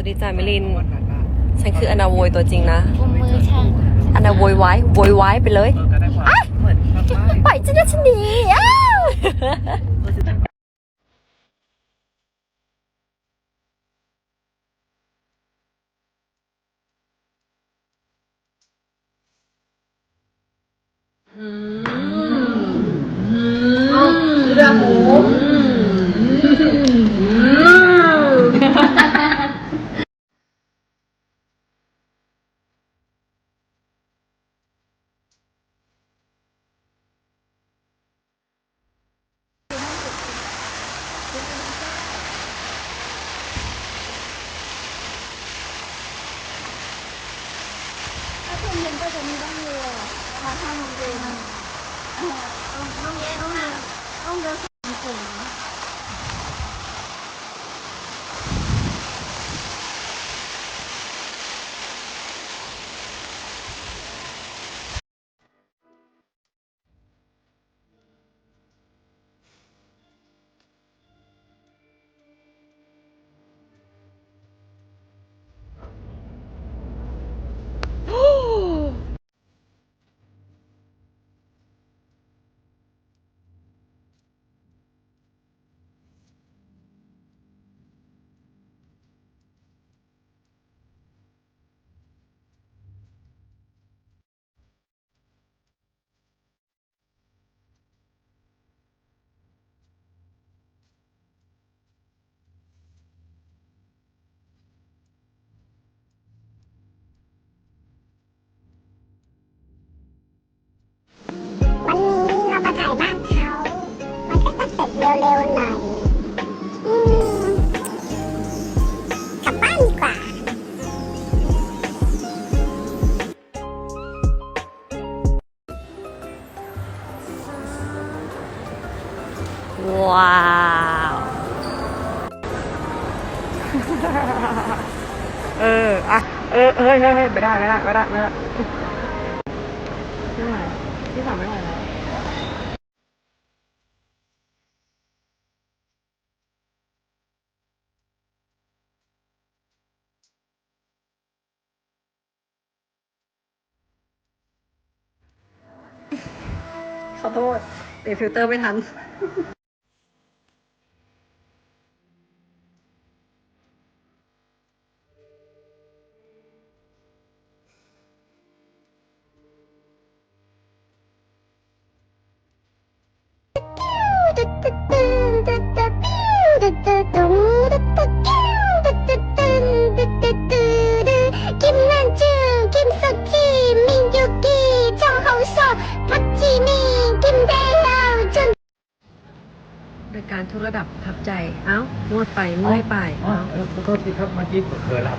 วัสดีจ้ามิลิน ฉันคืออนาโวยตัวจริงนะ กุมมือช่างอนาโวยวายโวยวายไปเลยก็ได้ความเหมือนทำได้ปล่อยฉันนะฉันดีอ้าวถ้าช่วง เย็นก็จะมีบ้างเรือมาทาโรงเย็นต้องต้องต้องต้องเดินสองกลุ่ม ว้าว เอออะเออเฮ้ยเฮ้ยเฮ้ยไม่ได้ไม่ได้ไม่ได้ไม่ได้ไม่ไหวพี่สาวไม่ไหวแล้วขอโทษเปลี่ยนฟิลเตอร์ไม่ทัน รายการทุกระดับประทับใจ เอ้านวดไปเมื่อยไปอ๋อเอ้าเออขอโทษทีครับเมื่อกี้เผลอหลับ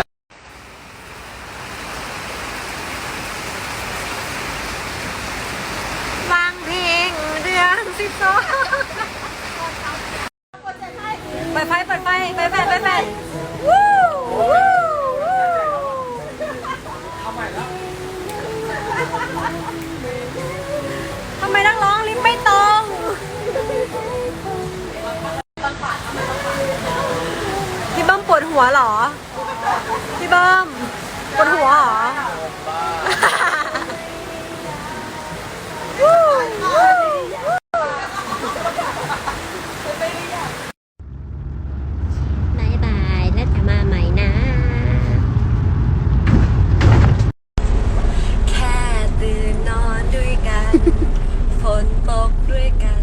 หัวเหรอ พี่เบิ้มปวดหัวเหรอบายบายแล้วจะมาใหม่นะแค่ตื่นนอนด้วยกันฝนตกด้วยกัน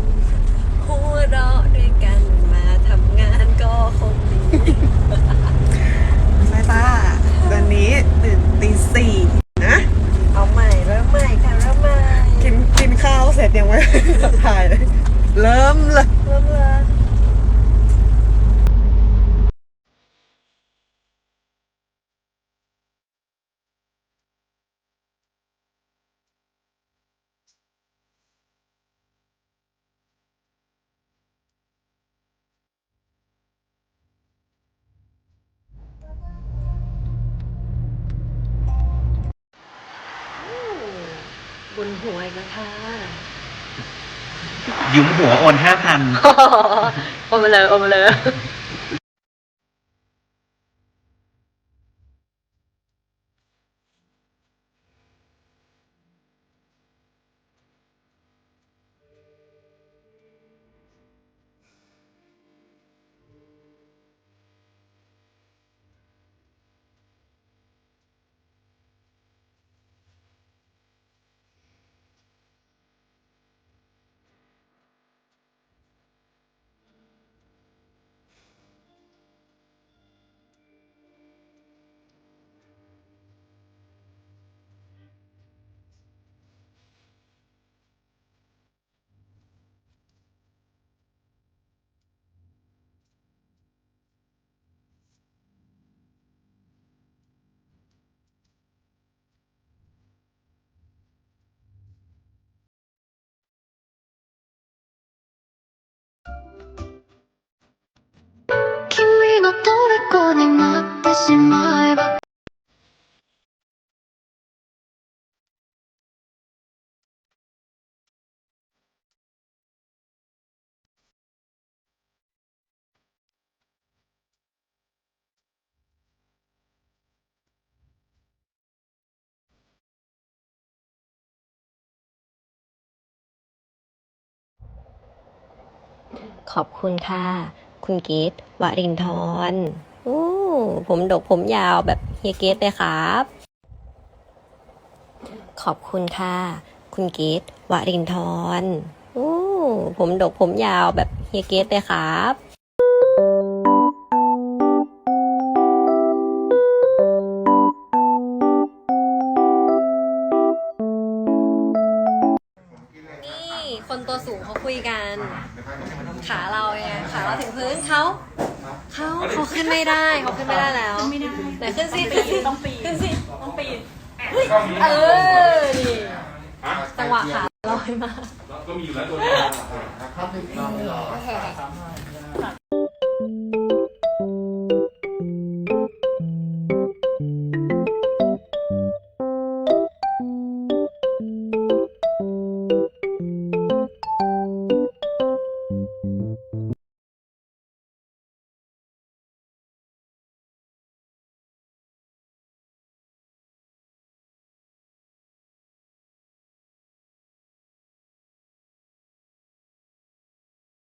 หัวเราะด้วยกัน มาทำงานก็ นี้ตื่นตีสี่นะ เอาใหม่เริ่มใหม่ค่ะเริ่มใหม่กินกินข้าวเสร็จยังไม่ ถ่ายเลย เริ่มเลย เริ่มเลย บนหัวอีกแล้วค่ะยุ้มหัวโอนห้าพัน โอนมาเลยโอนมาเลย の虜になってしまえば ขอบคุณค่ะ คุณเกตวรินทร์โอ้ผมดกผมยาวแบบเฮียเกตเลยครับ ขอบคุณค่ะ คุณเกตวรินทร์โอ้ผมดกผมยาวแบบเฮียเกตเลยครับ คนตัวสูงเขาคุยกัน ขาเราไงขาเราถึงพื้นเขาเขาเขาขึ้นไม่ได้เขาขึ้นไม่ได้แล้วไม่ได้ไหนขึ้นสิขึ้นสิต้องปีนขึ้นสิต้องปีนเออนี่จังหวะขาลอยมาก็มีอยู่แล้วตัวนี้เ